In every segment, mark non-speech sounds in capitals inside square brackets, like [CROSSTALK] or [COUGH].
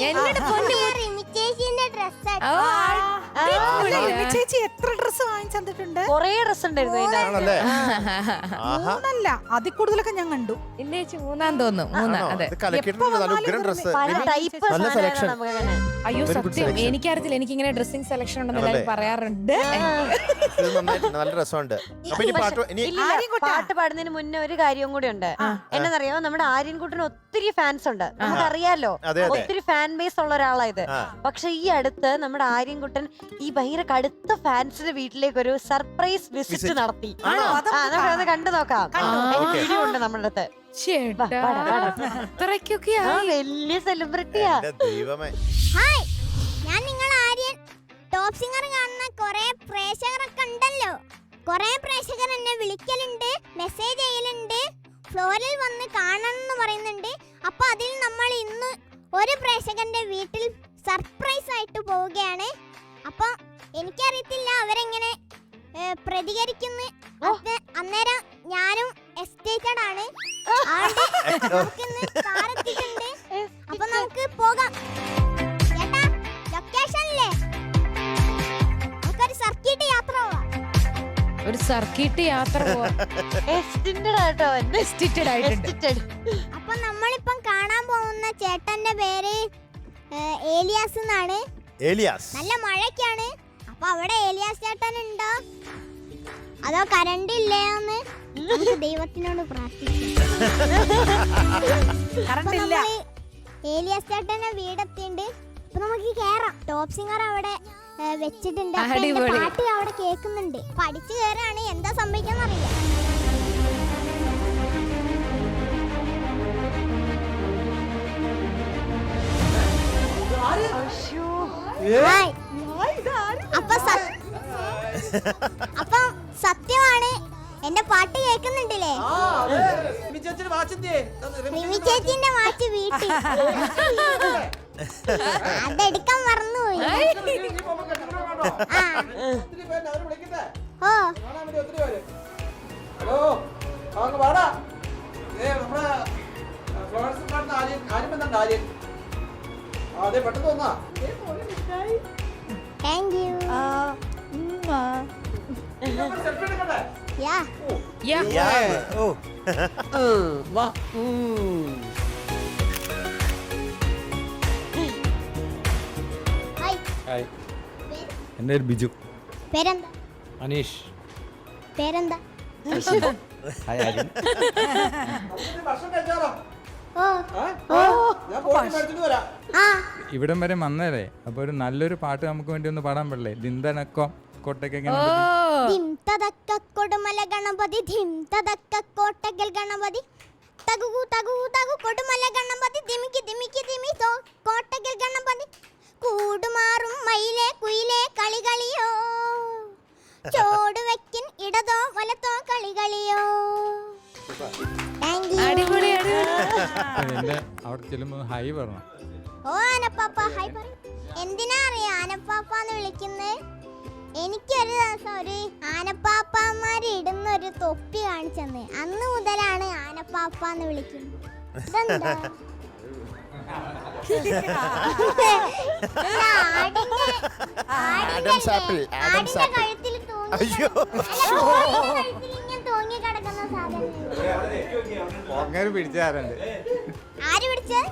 എന്റെ പൊന്നു ചേച്ചി എത്ര ഡ്രസ് വാങ്ങിച്ചു തന്നിട്ടുണ്ട്? കൊറേ ഡ്രസ് ഉണ്ടായിരുന്നു ഇതിന്റെ ആണല്ലേ? ആഹാ. മൂന്നല്ല. അതിൽ കൂടുതലൊക്കെ ഞാൻ കണ്ടു. ചേച്ചി മൂന്നാം തോന്നുന്നു. മൂന്നാം? അതെ. ഇത് കലക്കിയിട്ടുണ്ട് നല്ല പല ടൈപ്പ് നല്ല സെലക്ഷൻ നമുക്ക് അങ്ങനെ അയ്യോ Very good സത്യം. selection. എനിക്കറിയത്തില്ല. എനിക്കിങ്ങനെ ഡ്രസ്സിംഗ് സെലക്ഷൻ ഉണ്ടെന്ന്? എല്ലാവരും പറയാറുണ്ട്. ഇത് നല്ല രസമുണ്ട്. അപ്പൊ ഇനി പാട്ട് ഇനി ഇല്ല ആര്യൻകുട്ടാ. പാട്ട് പാടുന്നതിന് മുന്നേ ഒരു കാര്യവും കൂടി ഉണ്ട്. എന്നറിയാമോ നമ്മുടെ ആര്യൻകുട്ടിന് ഒത്തിരി ഫാൻസ് ഉണ്ട്. നമുക്കറിയാലോ. അതെ, അതെ. ഒത്തിരി ഫാൻ ബേസ് ഉള്ള ഒരാളായത് ആ. പക്ഷെ ഈ അടുത്ത് നമ്മുടെ ആര്യൻകുട്ടൻ ഈ ഭയങ്കര കടുത്ത ഫാൻസിന്റെ വീട്ടിലേക്ക് ഒരു സർപ്രൈസ് വിസിറ്റ് നടത്തി. ആ നമുക്കത് കണ്ടു നോക്കാം. വീഡിയോ ഉണ്ട് നമ്മുടെ അടുത്ത്. വലിയ സെലിബ്രിറ്റിയാ ദൈവമേ. ഹായ് ഞാൻ നിങ്ങൾ ആര്യൻ. ടോപ്പ് സിംഗർ കാണുന്ന കുറെ പ്രേക്ഷകരൊക്കെ ഉണ്ടല്ലോ. കുറെ പ്രേക്ഷകർ എന്നെ വിളിക്കലുണ്ട് മെസ്സേജ് ചെയ്യലുണ്ട് ഫ്ലോറിൽ വന്ന് കാണണം എന്ന് പറയുന്നുണ്ട്. അപ്പൊ അതിൽ നമ്മൾ ഇന്ന് ഒരു പ്രേക്ഷകന്റെ വീട്ടിൽ സർപ്രൈസ് ആയിട്ട് പോവുകയാണ്. അപ്പൊ എനിക്കറിയത്തില്ല അവരെങ്ങനെ പ്രതികരിക്കുന്നു. അന്നേരം ഞാനും എസ്റ്റേറ്റഡ് ആണ്. [LAUGHS] അപ്പൊ നമുക്ക് പോകാം. ചേട്ടാ ലൊക്കേഷനില്ലേ നമുക്കൊരു സർക്കിട്ട് യാത്ര പോവാം. ഒരു യാത്ര എസ്റ്റിറ്റഡ് [LAUGHS] അപ്പൊ നമ്മളിപ്പം കാണാൻ പോകുന്ന ചേട്ടന്റെ പേര് ഏലിയാസ് എന്നാണ്. ഏലിയാസ്. നല്ല മഴയ്ക്കാണ്. അപ്പൊ അവിടെ ഏലിയാസ് ചേട്ടൻ ഉണ്ടോ? അതോ കരണ്ട് ഇല്ലയോന്ന് ദൈവത്തിനോട് പ്രാർത്ഥിക്കാം. [LAUGHS] ഏലിയാസ് ചേട്ടന്റെ വീടെത്തിണ്ട് അപ്പൊ നമുക്ക് കേറാം. ടോപ്പ് സിംഗർ അവിടെ വെച്ചിട്ടുണ്ട്. പാട്ട് അവിടെ കേൾക്കുന്നുണ്ട്. പഠിച്ചു കയറാണ് എന്താ സംഭവിക്കാന്ന് അപ്പൊ സത്യമാണ് എന്റെ പാട്ട് കേൾക്കുന്നുണ്ടല്ലേ? റിമി ചേച്ചിന്റെ വാച്ച് വീട്ടിൽ. അതെടുക്കാൻ മറന്നുപോയി. ഓ. ഹലോ വാടാ. ഏ നമ്മുടെ ഫ്ലോറൻസ് കാണുന്ന ആര്യൻ ആര്യൻ എന്താണ് ആര്യൻ അതെ പെട്ടെന്ന് വന്നാ. Thank you ya. യാ, ഓ. വാ. ഹായ് എന്റെ പേര് ബിജു. പേരെന്താ? അനീഷ് പേരെന്താ? ഹായ് ആര്യൻ ഭക്ഷണം കഴിച്ചാലോ ഇവിടം വരെ വന്നതേ. അപ്പൊ ഒരു നല്ലൊരു പാട്ട് നമുക്ക് വേണ്ടി ഒന്ന് പാടാൻ പാടില്ലേ ദിന്തനക്കം കോട്ടയ്ക്ക് ഓ. എങ്ങനെ ധിം തതക്ക കൊടുമല ഗണപതി ധിം തതക്ക ഗണപതി. തകു തകു തകു കൊടുമല ഗണപതി അവിടെ ചെല്ലുമ്പോൾ ഹൈ പറഞ്ഞു ഓ ആനപ്പാപ്പ ഹൈ പറയും എന്തിനാ അറിയാ ആനപ്പാപ്പ എന്ന് വിളിക്കുന്നത് എനിക്കൊരു ദിവസം ഒരു ആനപ്പാപ്പമാര് ഇടുന്ന ഒരു തൊപ്പി കാണിച്ചെന്ന് അന്ന് മുതലാണ് ആനപ്പാപ്പ എന്ന് വിളിക്കുന്നത് ഇതെന്താ? ഇല്ല, ആടിന്റെ- ആടിന്റെ ആഡംസ് ആപ്പിൾ, അല്ലേ? ആഡംസ് ആടിന്റെ ആപ്പിൾ. കഴുത്തിൽ തൂങ്ങി അയ്യോ. അല്ല, കോഴിയുടെ കഴുത്തിൽ ഇങ്ങനെ തൂങ്ങി കിടക്കുന്ന സാധനം അങ്ങനെ പിടിച്ചാറുണ്ട് ആര് പിടിച്ചത്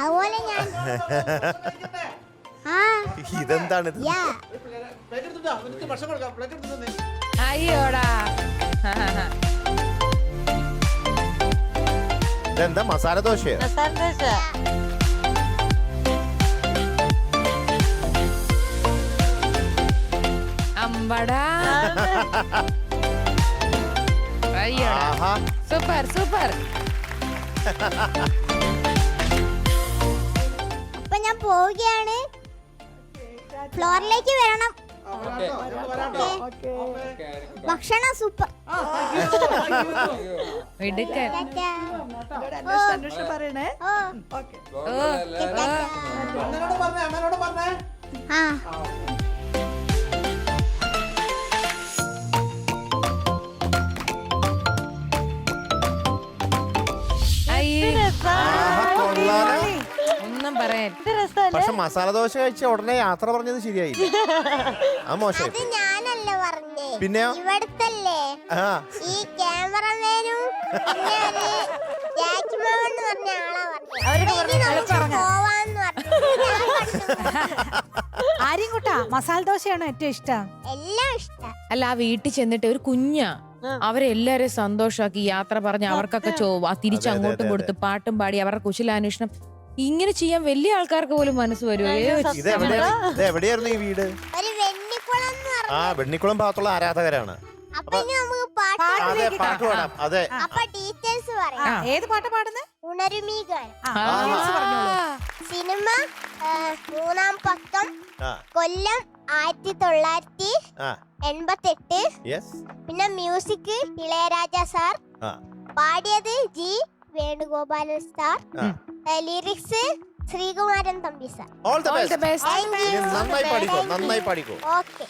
അതുപോലെ ഞാൻ. ആ. യാ. കൊടുക്കാം പ്ലേറ്റ് എടുത്തിട്ട് അയ്യോടാ. ഇതെന്താ മസാല ദോശയോ? സന്തോഷ അമ്പടാ. ആഹാ. Super super. അപ്പൊ ഞാൻ പോവുകയാണ്. ഫ്ലോറിലേക്ക് വരണം. ഭക്ഷണം സൂപ്പർ. എടുക്കാൻ പറയണേ. ഓ. ആ. പറയാൻ. ഇത് രസമല്ലേ? പക്ഷെ മസാല ദോശ കഴിച്ച ഉടനെ യാത്ര പറഞ്ഞത് ശരിയായില്ല. ആ മോശം. ഇത് ഞാനല്ല പറഞ്ഞേ. പിന്നെയോ? ഇവിടത്തല്ലേ. ആ. ഈ ക്യാമറമാനും പിന്നെ ഒരു ജാക്കി മാമൻ എന്ന് പറഞ്ഞ ആളാ പറഞ്ഞത് പറഞ്ഞു, പറഞ്ഞു. പോവാന്ന് [LAUGHS] പറഞ്ഞു? ഞാൻ. ആര്യം കുട്ടാ മസാല ദോശയാണോ ഏറ്റവും ഇഷ്ടം? എല്ലാം ഇഷ്ടം. അല്ല ആ വീട്ടിൽ ചെന്നിട്ട് ഒരു കുഞ്ഞാ. അവരെല്ലാരെയും സന്തോഷമാക്കി സന്തോഷാക്കി യാത്ര പറഞ്ഞ് അവർക്കൊക്കെ ചോ തിരിച്ചങ്ങോട്ടും തിരിച്ച് അതെ, അതെ, അങ്ങോട്ടും അതെ, കൊടുത്ത് പാട്ടും പാടി അവരുടെ കുശലാന്വേഷണം ഇങ്ങനെ ചെയ്യാൻ വലിയ ആൾക്കാർക്ക് പോലും മനസ്സ് വരുമോ ഇത് ഇത് എവിടെയായിരുന്നു ഈ വീട്? ഒരു വെണ്ണിക്കുളം എന്ന് പറഞ്ഞു ആ വെണ്ണിക്കുളം ഭാഗത്തുള്ള ആരാധകരാണ്. അപ്പൊ ഇനി നമുക്ക് പാട്ട് പാടാം. അതെ പാട്ട് പാടാം. അതെ. അപ്പൊ ഡീറ്റെയിൽസ് ആ, പറയാം ഏത് പാട്ട് പാടുന്നത് ഉണരുമീ ഗാനം. സിനിമ ആ, മൂന്നാം പക്കം ആ. കൊല്ലം ആയിരത്തി തൊള്ളായിരത്തി ആ. എൺപത്തെട്ട്. യെസ് പിന്നെ മ്യൂസിക് ഇളയരാജ സാർ. ആ. പാടിയത് G Venugopalan sir lyrics Sreekumaran Thampi sir all the best നന്നായി പാടിക്കോ നന്നായി പാടിക്കോ ഓക്കെ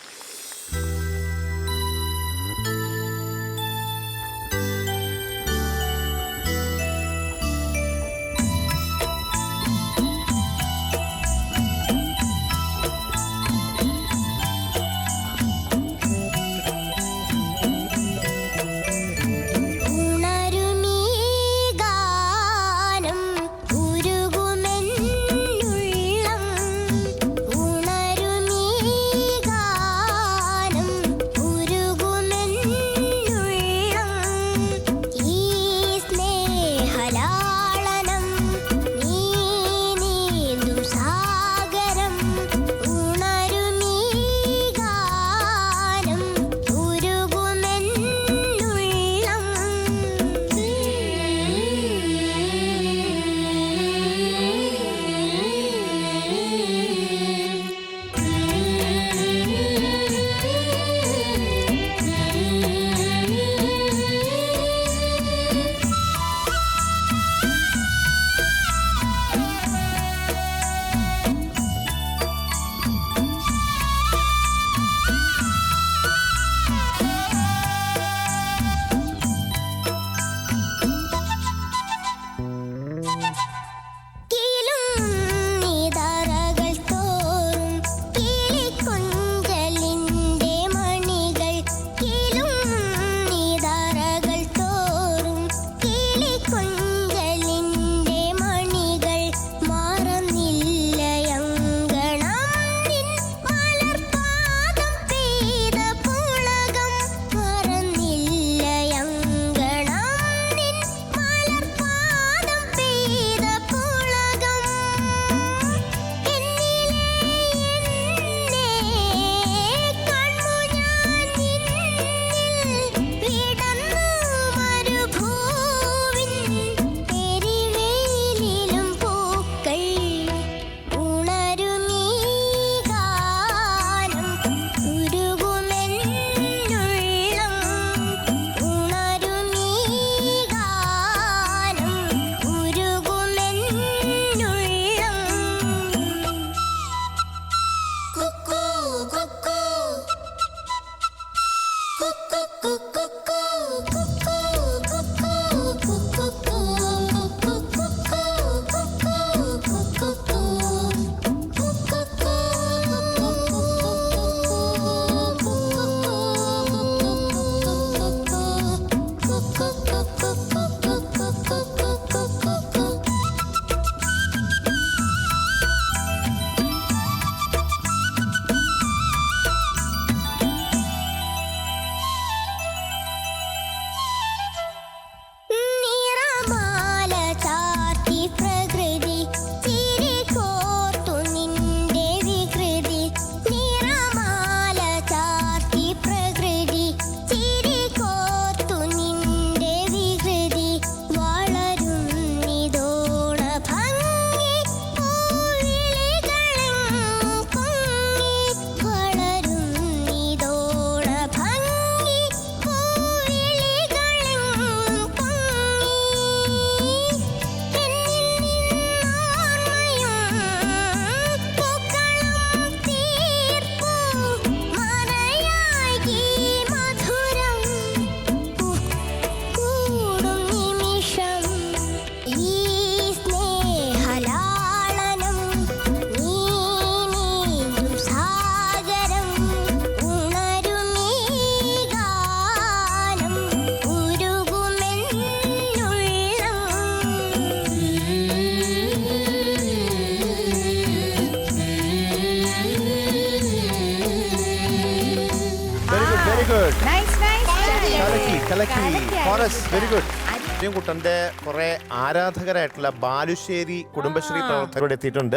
കലക്കി. കലക്കി വെരി ഗുഡ്. കുട്ടന്റെ കുറെ ആരാധകരായിട്ടുള്ള ബാലുശ്ശേരി കുടുംബശ്രീ പ്രവർത്തകരോട് എത്തിയിട്ടുണ്ട്.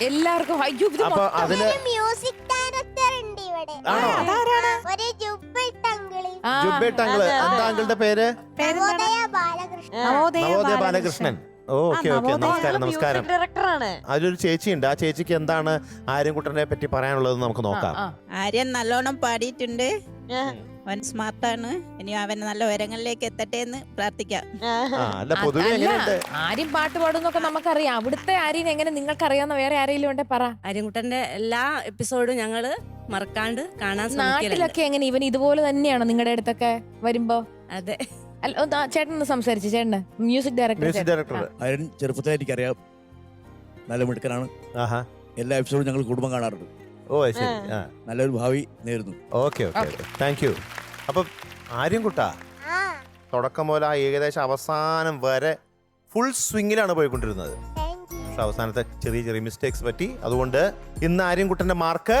എല്ലാവർക്കും അയ്യോ ഇത് അപ്പൊ മൊത്തം- അതിൽ മ്യൂസിക് ഡയറക്ടർ ഉണ്ട് ഇവിടെ. ആണോ? ഒരു ജുബിട്ട് അങ്കിളി ആ. എന്താ അങ്കിളുടെ പേര്? നവോദയ ബാലകൃഷ്ണൻ. നവോദയ നവോദയ ബാലകൃഷ്ണൻ. Okay okay. നമസ്കാരം നമസ്കാരം. ഡയറക്ടറാണ് അതിലൊരു ചേച്ചിയുണ്ട്. ആ ചേച്ചിക്ക് എന്താണ് ആര്യൻകുട്ടനെ പറ്റി പറയാനുള്ളത് നമുക്ക് നോക്കാം. ആ. ആര്യൻ നല്ലോണം പാടിയിട്ടുണ്ട്. അവൻ സ്മാർട്ടാണ്. ഇനി അവൻ നല്ല ഉയരങ്ങളിലേക്ക് എത്തട്ടെ എന്ന് പ്രാർത്ഥിക്കാം. ആ അല്ല പൊതുവെ എങ്ങനെയുണ്ട്? ആര്യം പാട്ട് പാടുന്നൊക്കെ നമുക്കറിയാം. അവിടുത്തെ ആരെയും എങ്ങനെ നിങ്ങൾക്ക് അറിയാവുന്ന വേറെ ആരെങ്കിലും ഉണ്ടെ പറ. ആര്യൻകുട്ടന്റെ എല്ലാ എപ്പിസോഡും ഞങ്ങൾ മറക്കാണ്ട് കാണാൻ ശ്രമിക്കലുണ്ട്. നാട്ടിലൊക്കെ എങ്ങനെ? ഇവൻ ഇതുപോലെ തന്നെയാണോ നിങ്ങളുടെ അടുത്തൊക്കെ വരുമ്പോ? അതെ. അല്ല ഒന്ന് ആ ചേട്ടൻ ഒന്ന് സംസാരിച്ചു ചേട്ടൻ. മ്യൂസിക് ഡയറക്ടർ മ്യൂസിക് ഡയറക്ടർ അയൺ ചെറുപ്പത്തിൽ എനിക്കറിയാം. നല്ല മിടുക്കനാണ്. ആഹാ. എല്ലാ എപ്പിസോഡും ഞങ്ങൾ കുടുംബം കാണാറുണ്ട്. ഓ ശരി. ആ. നല്ലൊരു ഭാവി നേരുന്നു. Okay okay okay. Thank you അപ്പൊ ആര്യം കുട്ടാ തുടക്കം മുതൽ ആ ഏകദേശം അവസാനം വരെ ഫുൾ സ്വിങ്ങിലാണ് പോയിക്കൊണ്ടിരുന്നത്. പക്ഷെ അവസാനത്തെ ചെറിയ ചെറിയ മിസ്റ്റേക്സ് പറ്റി. അതുകൊണ്ട് ഇന്ന് ആര്യൻകുട്ടന്റെ mark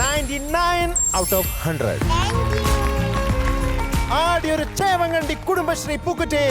ninety nine out of hundred ആടിയൊരു ചേവങ്കണ്ടി കുടുംബശ്രീ പൂക്കുറ്റി.